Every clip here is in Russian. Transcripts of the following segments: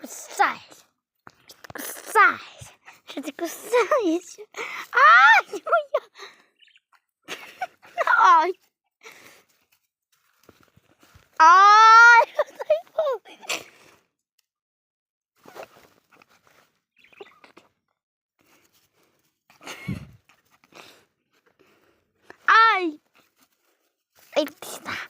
кусает. Кусает. Что ты кусаешь? Ай, моя. Ай. Ай, Ай. Ай, ты знаешь.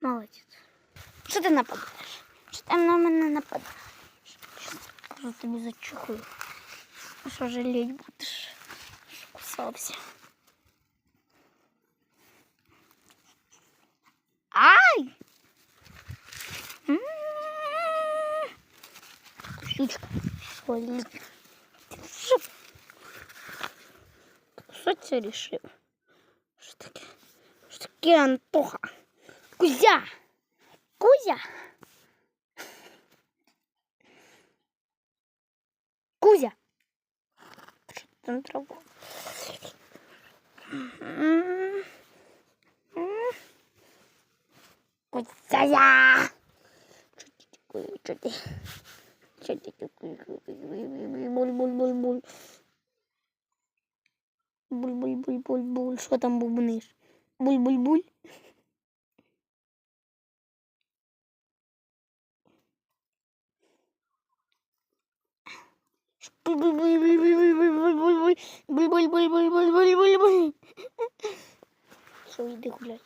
Молодец. Что ты нападаешь? Что ты на нападаешь? нападаєш? Що тобі зачухаю? Що жаліть будеш? Що кусався? Ай! Кусючка. Болить. Кусаться решил. Что такое? Что таке, Антоха? Кузя! Кузя! Кузя! Там траву. Кузя! Что ты? Что ты? Буль-буль-буль-буль. Буль-буль-буль-буль-буль. Что там бубнишь? Буль-буль-буль. Все, иди гулять.